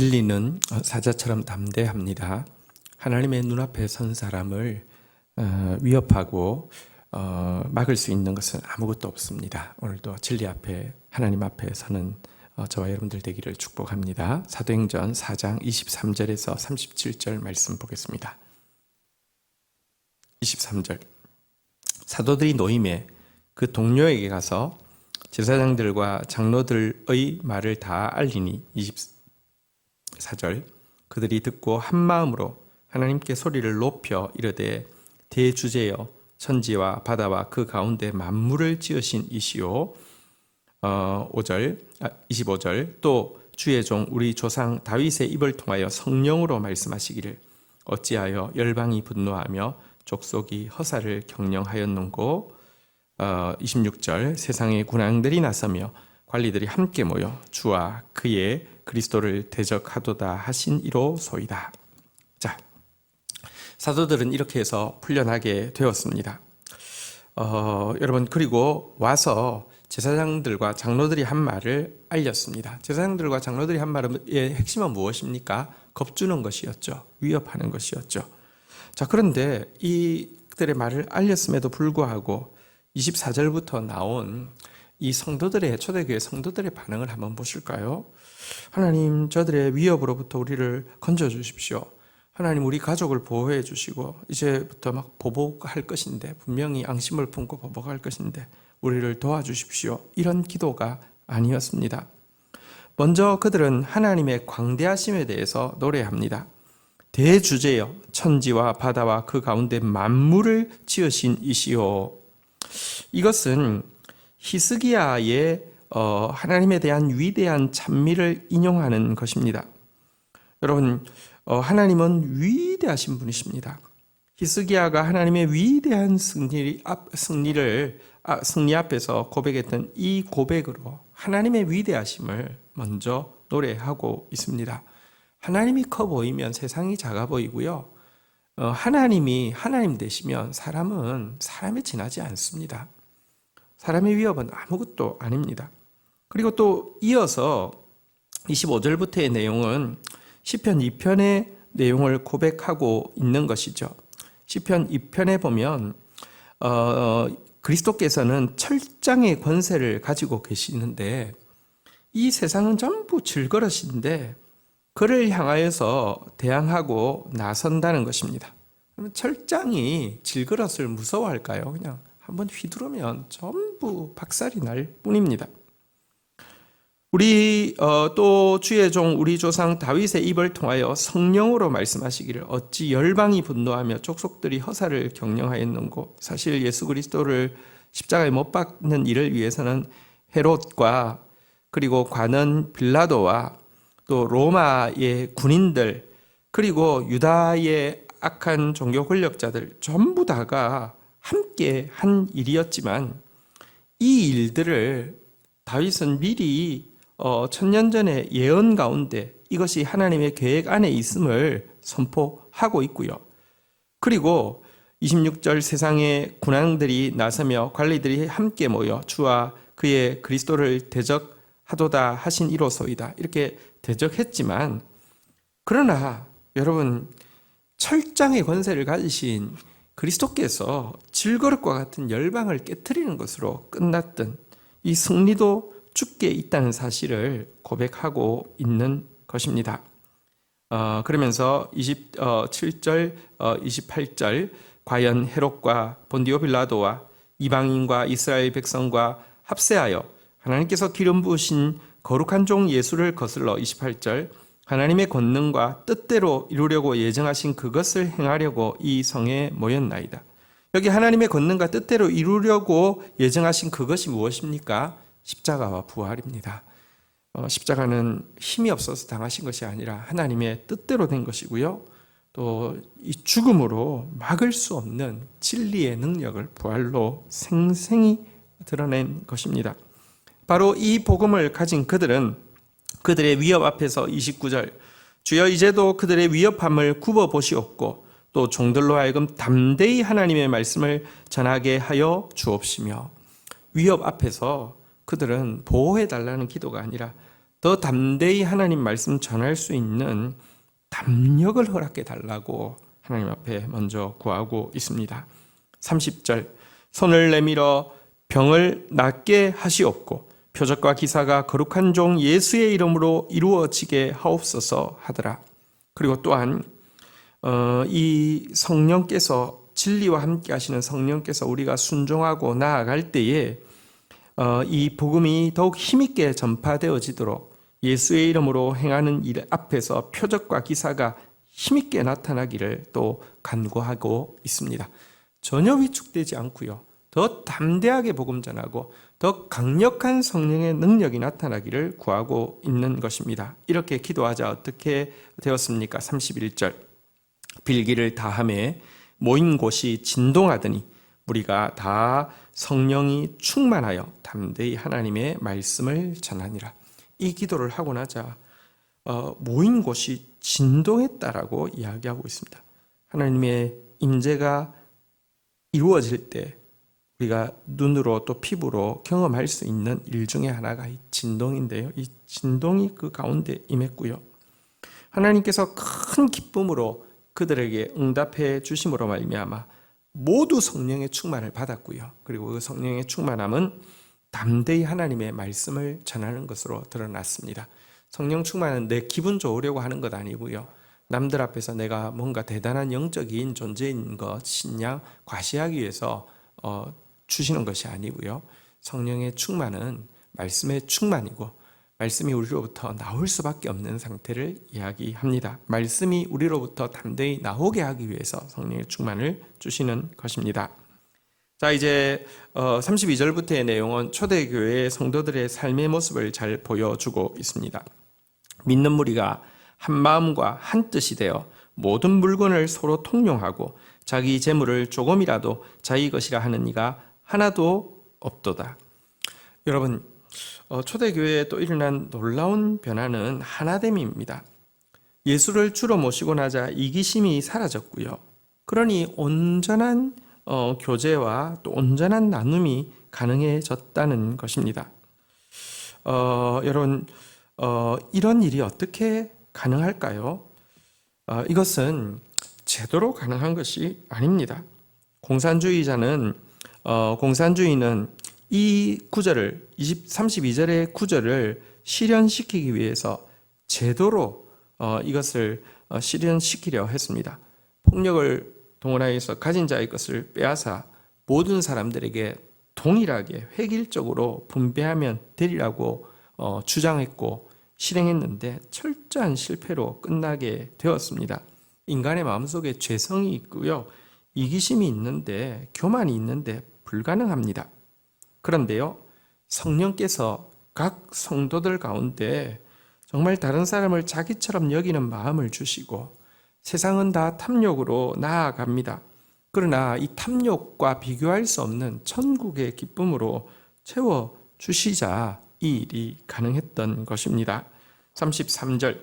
진리는 사자처럼 담대합니다. 하나님의 눈앞에 선 사람을 어, 위협하고 어, 막을 수 있는 것은 아무것도 없습니다. 오늘도 진리 앞에 하나님 앞에 서는 어, 저와 여러분들 되기를 축복합니다. 사도행전 4장 23절에서 37절 말씀 보겠습니다. 23절 사도들이 노임에 그 동료에게 가서 제사장들과 장로들의 말을 다 알리니 24절 그들이 듣고 한 마음으로 하나님께 소리를 높여 이르되 대주제여 천지와 바다와 그 가운데 만물을 지으신 이시오. 어, 5절 아, 25절 또 주의 종 우리 조상 다윗의 입을 통하여 성령으로 말씀하시기를 어찌하여 열방이 분노하며 족속이 허사를 경영하였는고? 어, 26절 세상의 군왕들이 나서며 관리들이 함께 모여 주와 그의 그리스도를 대적하도다 하신 이로소이다. 자, 사도들은 이렇게 해서 풀려나게 되었습니다. 어, 여러분 그리고 와서 제사장들과 장로들이 한 말을 알렸습니다. 제사장들과 장로들이 한 말의 핵심은 무엇입니까? 겁주는 것이었죠. 위협하는 것이었죠. 자, 그런데 이들의 말을 알렸음에도 불구하고 24절부터 나온 이 성도들의 초대교회 성도들의 반응을 한번 보실까요? 하나님 저들의 위협으로부터 우리를 건져 주십시오. 하나님 우리 가족을 보호해 주시고 이제부터 막 보복할 것인데 분명히 앙심을 품고 보복할 것인데 우리를 도와주십시오. 이런 기도가 아니었습니다. 먼저 그들은 하나님의 광대하심에 대해서 노래합니다. 대주제여 천지와 바다와 그 가운데 만물을 지으신 이시오. 이것은 히스기야의 어, 하나님에 대한 위대한 찬미를 인용하는 것입니다. 여러분, 어, 하나님은 위대하신 분이십니다. 히스기야가 하나님의 위대한 승리, 앞, 승리를 아, 승리 앞에서 고백했던 이 고백으로 하나님의 위대하심을 먼저 노래하고 있습니다. 하나님이 커 보이면 세상이 작아 보이고요. 어, 하나님이 하나님 되시면 사람은 사람에 지나지 않습니다. 사람의 위협은 아무것도 아닙니다. 그리고 또 이어서 25절부터의 내용은 시편 2편의 내용을 고백하고 있는 것이죠. 시편 2편에 보면 어, 그리스도께서는 철장의 권세를 가지고 계시는데 이 세상은 전부 질그릇인데 그를 향하여서 대항하고 나선다는 것입니다. 철장이 질그릇을 무서워할까요? 그냥 한번 휘두르면 전 부 박살이 날 뿐입니다. 우리 어, 또 주의 종 우리 조상 다윗의 입을 통하여 성령으로 말씀하시기를 어찌 열방이 분노하며 족속들이 허사를 경영하였는고 사실 예수 그리스도를 십자가에 못 박는 일을 위해서는 헤롯과 그리고 관원 빌라도와 또 로마의 군인들 그리고 유다의 악한 종교 권력자들 전부 다가 함께 한 일이었지만 이 일들을 다윗은 미리 어, 천년 전에 예언 가운데 이것이 하나님의 계획 안에 있음을 선포하고 있고요. 그리고 26절 세상의 군왕들이 나서며 관리들이 함께 모여 주와 그의 그리스도를 대적하도다 하신 이로소이다. 이렇게 대적했지만 그러나 여러분 철장의 권세를 가지신 그리스도께서 질거릇과 같은 열방을 깨뜨리는 것으로 끝났던 이 승리도 죽게 있다는 사실을 고백하고 있는 것입니다. 어, 그러면서 27절, 어, 28절 과연 헤롯과 본디오 빌라도와 이방인과 이스라엘 백성과 합세하여 하나님께서 기름 부으신 거룩한 종 예수를 거슬러 28절 하나님의 권능과 뜻대로 이루려고 예정하신 그것을 행하려고 이 성에 모였나이다. 여기 하나님의 권능과 뜻대로 이루려고 예정하신 그것이 무엇입니까? 십자가와 부활입니다. 어, 십자가는 힘이 없어서 당하신 것이 아니라 하나님의 뜻대로 된 것이고요. 또 이 죽음으로 막을 수 없는 진리의 능력을 부활로 생생히 드러낸 것입니다. 바로 이 복음을 가진 그들은 그들의 위협 앞에서 29절 주여 이제도 그들의 위협함을 굽어 보시옵고 또 종들로 하여금 담대히 하나님의 말씀을 전하게 하여 주옵시며 위협 앞에서 그들은 보호해 달라는 기도가 아니라 더 담대히 하나님 말씀 전할 수 있는 담력을 허락해 달라고 하나님 앞에 먼저 구하고 있습니다. 30절 손을 내밀어 병을 낫게 하시옵고 표적과 기사가 거룩한 종 예수의 이름으로 이루어지게 하옵소서 하더라. 그리고 또한 어, 이 성령께서 진리와 함께 하시는 성령께서 우리가 순종하고 나아갈 때에 어, 이 복음이 더욱 힘있게 전파되어지도록 예수의 이름으로 행하는 일 앞에서 표적과 기사가 힘있게 나타나기를 또 간구하고 있습니다. 전혀 위축되지 않고요. 더 담대하게 복음 전하고 더 강력한 성령의 능력이 나타나기를 구하고 있는 것입니다. 이렇게 기도하자 어떻게 되었습니까? 31절. 빌기를 다함에 모인 곳이 진동하더니 우리가 다 성령이 충만하여 담대히 하나님의 말씀을 전하니라. 이 기도를 하고 나자 어, 모인 곳이 진동했다라고 이야기하고 있습니다. 하나님의 임재가 이루어질 때 우리가 눈으로 또 피부로 경험할 수 있는 일 중에 하나가 이 진동인데요. 이 진동이 그 가운데 임했고요. 하나님께서 큰 기쁨으로 그들에게 응답해 주심으로 말미암아 모두 성령의 충만을 받았고요. 그리고 그 성령의 충만함은 담대히 하나님의 말씀을 전하는 것으로 드러났습니다. 성령 충만은 내 기분 좋으려고 하는 것 아니고요. 남들 앞에서 내가 뭔가 대단한 영적인 존재인 것, 신양 과시하기 위해서 어, 주시는 것이 아니고요. 성령의 충만은 말씀의 충만이고 말씀이 우리로부터 나올 수밖에 없는 상태를 이야기합니다. 말씀이 우리로부터 담대히 나오게 하기 위해서 성령의 충만을 주시는 것입니다. 자, 이제 32절부터의 내용은 초대교회 성도들의 삶의 모습을 잘 보여주고 있습니다. 믿는 무리가 한 마음과 한 뜻이 되어 모든 물건을 서로 통용하고 자기 재물을 조금이라도 자기 것이라 하는 이가 하나도 없도다. 여러분, 어, 초대교회에 또 일어난 놀라운 변화는 하나됨입니다. 예수를 주로 모시고 나자 이기심이 사라졌고요. 그러니 온전한 어, 교제와 또 온전한 나눔이 가능해졌다는 것입니다. 어, 여러분, 어, 이런 일이 어떻게 가능할까요? 어, 이것은 제도로 가능한 것이 아닙니다. 공산주의자는 어, 공산주의는 이 구절을 20, 32절의 구절을 실현시키기 위해서 제도로 어, 이것을 어, 실현시키려 했습니다. 폭력을 동원하여서 가진 자의 것을 빼앗아 모든 사람들에게 동일하게 획일적으로 분배하면 되리라고 어, 주장했고 실행했는데 철저한 실패로 끝나게 되었습니다. 인간의 마음속에 죄성이 있고요. 이기심이 있는데 교만이 있는데 불가능합니다. 그런데요. 성령께서 각 성도들 가운데 정말 다른 사람을 자기처럼 여기는 마음을 주시고 세상은 다 탐욕으로 나아갑니다. 그러나 이 탐욕과 비교할 수 없는 천국의 기쁨으로 채워 주시자 이 일이 가능했던 것입니다. 33절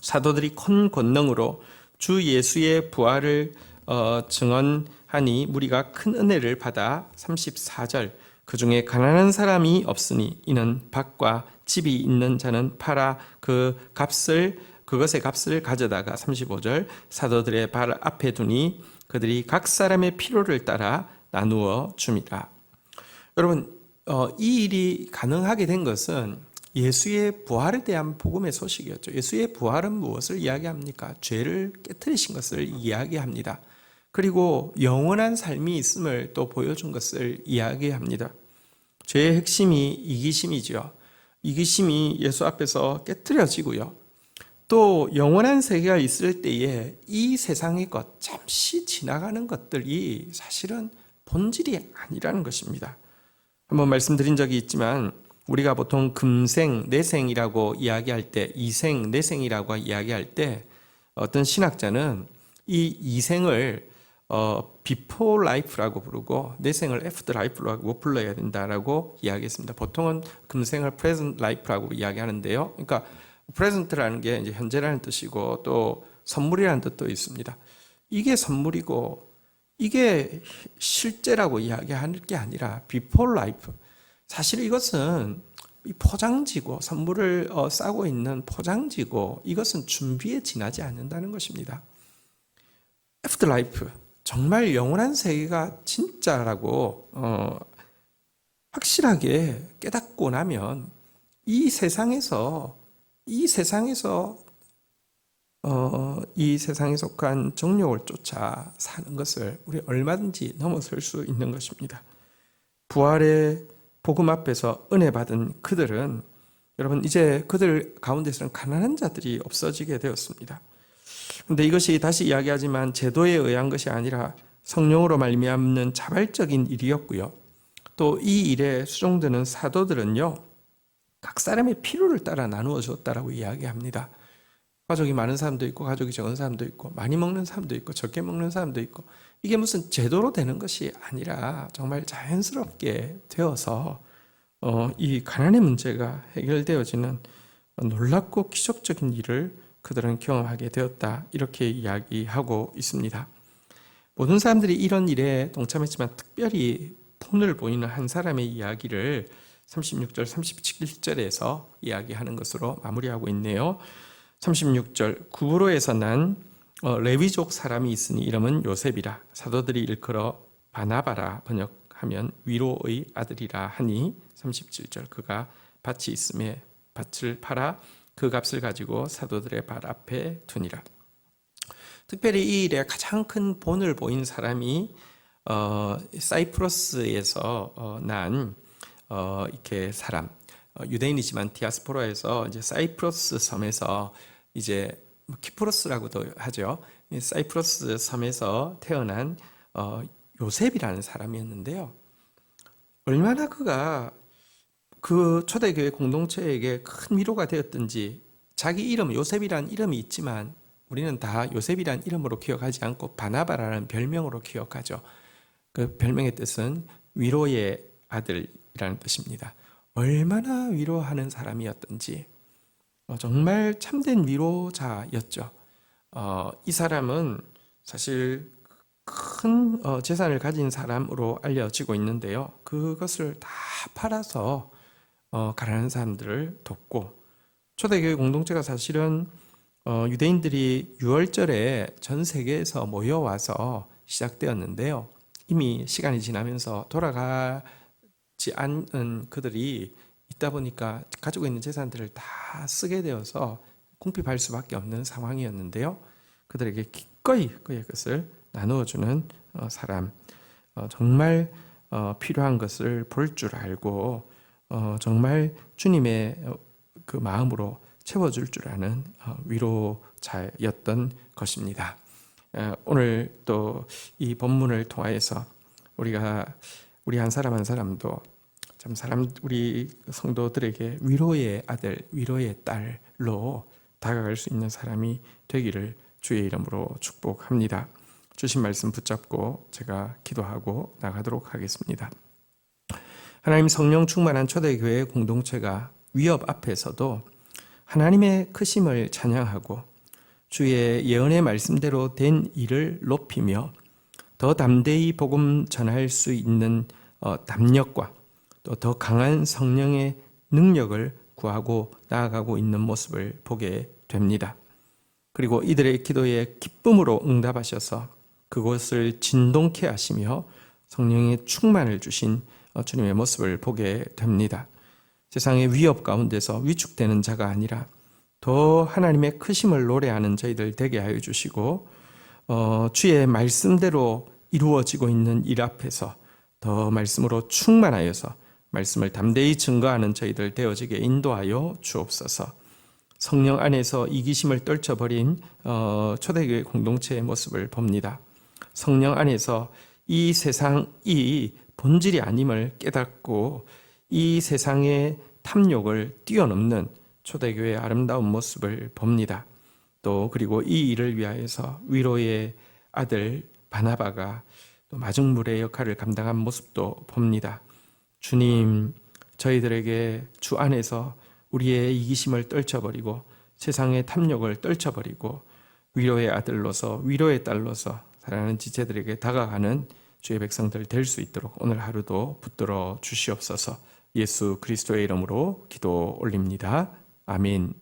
사도들이 큰 권능으로 주 예수의 부활을 어, 증언하니 무리가 큰 은혜를 받아 34절 그 중에 가난한 사람이 없으니 이는 밭과 집이 있는 자는 팔아 그 값을 그것의 값을 가져다가 35절 사도들의 발 앞에 두니 그들이 각 사람의 필요를 따라 나누어 줍니다. 여러분 어, 이 일이 가능하게 된 것은 예수의 부활에 대한 복음의 소식이었죠. 예수의 부활은 무엇을 이야기합니까? 죄를 깨뜨리신 것을 이야기합니다. 그리고 영원한 삶이 있음을 또 보여준 것을 이야기합니다. 죄의 핵심이 이기심이지요. 이기심이 예수 앞에서 깨뜨려지고요. 또 영원한 세계가 있을 때에 이 세상의 것, 잠시 지나가는 것들이 사실은 본질이 아니라는 것입니다. 한번 말씀드린 적이 있지만 우리가 보통 금생, 내생이라고 이야기할 때, 이생, 내생이라고 이야기할 때 어떤 신학자는 이 이생을 어, before life라고 부르고 내 생을 after life라고 불러야 된다라고 이야기했습니다. 보통은 금생을 present life라고 이야기하는데요. 그러니까 present라는 게 이제 현재라는 뜻이고 또 선물이라는 뜻도 있습니다. 이게 선물이고 이게 실제라고 이야기하는 게 아니라 before life. 사실 이것은 이 포장지고 선물을 어, 싸고 있는 포장지고 이것은 준비에 지나지 않는다는 것입니다. 애프터라이프 정말 영원한 세계가 진짜라고 어, 확실하게 깨닫고 나면 이 세상에서 이 세상에서 어, 이 세상에 속한 정욕을 쫓아 사는 것을 우리 얼마든지 넘어설 수 있는 것입니다. 부활의 복음 앞에서 은혜 받은 그들은 여러분 이제 그들 가운데서는 가난한 자들이 없어지게 되었습니다. 근데 이것이 다시 이야기하지만 제도에 의한 것이 아니라 성령으로 말미암는 자발적인 일이었고요. 또 이 일에 수종드는 사도들은요. 각 사람의 필요를 따라 나누어 줬다라고 이야기합니다. 가족이 많은 사람도 있고 가족이 적은 사람도 있고 많이 먹는 사람도 있고 적게 먹는 사람도 있고 이게 무슨 제도로 되는 것이 아니라 정말 자연스럽게 되어서 어, 이 가난의 문제가 해결되어지는 놀랍고 기적적인 일을 그들은 경험하게 되었다 이렇게 이야기하고 있습니다. 모든 사람들이 이런 일에 동참했지만 특별히 본을 보이는 한 사람의 이야기를 36절, 37절에서 이야기하는 것으로 마무리하고 있네요. 36절 구브로에서 난 어, 레위족 사람이 있으니 이름은 요셉이라 사도들이 일컬어 바나바라 번역하면 위로의 아들이라 하니 37절 그가 밭이 있음에 밭을 팔아 그 값을 가지고 사도들의 발 앞에 두니라. 특별히 이 일에 가장 큰 본을 보인 사람이 어, 사이프러스에서 어, 난 어, 이렇게 사람 어, 유대인이지만 디아스포라에서 이제 사이프러스 섬에서 이제 뭐 키프로스라고도 하죠. 이 사이프러스 섬에서 태어난 어, 요셉이라는 사람이었는데요. 얼마나 그가 그 초대교회 공동체에게 큰 위로가 되었든지 자기 이름 요셉이라는 이름이 있지만 우리는 다 요셉이라는 이름으로 기억하지 않고 바나바라는 별명으로 기억하죠. 그 별명의 뜻은 위로의 아들이라는 뜻입니다. 얼마나 위로하는 사람이었던지 어, 정말 참된 위로자였죠. 어, 이 사람은 사실 큰 어, 재산을 가진 사람으로 알려지고 있는데요. 그것을 다 팔아서 어, 가난한 사람들을 돕고 초대교회 공동체가 사실은 어, 유대인들이 6월절에 전 세계에서 모여와서 시작되었는데요. 이미 시간이 지나면서 돌아가지 않은 그들이 있다 보니까 가지고 있는 재산들을 다 쓰게 되어서 궁핍할 수밖에 없는 상황이었는데요. 그들에게 기꺼이 그의 것을 나누어주는 어, 사람, 어, 정말 어, 필요한 것을 볼 줄 알고 정말 주님의 그 마음으로 채워줄 줄 아는 위로자였던 것입니다. 오늘 또 이 본문을 통하여서 우리가 우리 한 사람 한 사람도 참 사람 우리 성도들에게 위로의 아들, 위로의 딸로 다가갈 수 있는 사람이 되기를 주의 이름으로 축복합니다. 주신 말씀 붙잡고 제가 기도하고 나가도록 하겠습니다. 하나님 성령 충만한 초대교회 공동체가 위협 앞에서도 하나님의 크심을 찬양하고 주의 예언의 말씀대로 된 일을 높이며 더 담대히 복음 전할 수 있는 어, 담력과 또 더 강한 성령의 능력을 구하고 나아가고 있는 모습을 보게 됩니다. 그리고 이들의 기도에 기쁨으로 응답하셔서 그곳을 진동케 하시며 성령의 충만을 주신 어, 주님의 모습을 보게 됩니다. 세상의 위협 가운데서 위축되는 자가 아니라 더 하나님의 크심을 노래하는 저희들 되게 하여 주시고 어, 주의 말씀대로 이루어지고 있는 일 앞에서 더 말씀으로 충만하여서 말씀을 담대히 증거하는 저희들 되어지게 인도하여 주옵소서. 성령 안에서 이기심을 떨쳐버린 어, 초대교회 공동체의 모습을 봅니다. 성령 안에서 이 세상 이 본질이 아님을 깨닫고 이 세상의 탐욕을 뛰어넘는 초대교회의 아름다운 모습을 봅니다. 또 그리고 이 일을 위하여서 위로의 아들 바나바가 또 마중물의 역할을 감당한 모습도 봅니다. 주님, 저희들에게 주 안에서 우리의 이기심을 떨쳐버리고 세상의 탐욕을 떨쳐버리고 위로의 아들로서 위로의 딸로서 사랑하는 지체들에게 다가가는 주의 백성들 될 수 있도록 오늘 하루도 붙들어 주시옵소서 예수 그리스도의 이름으로 기도 올립니다. 아멘.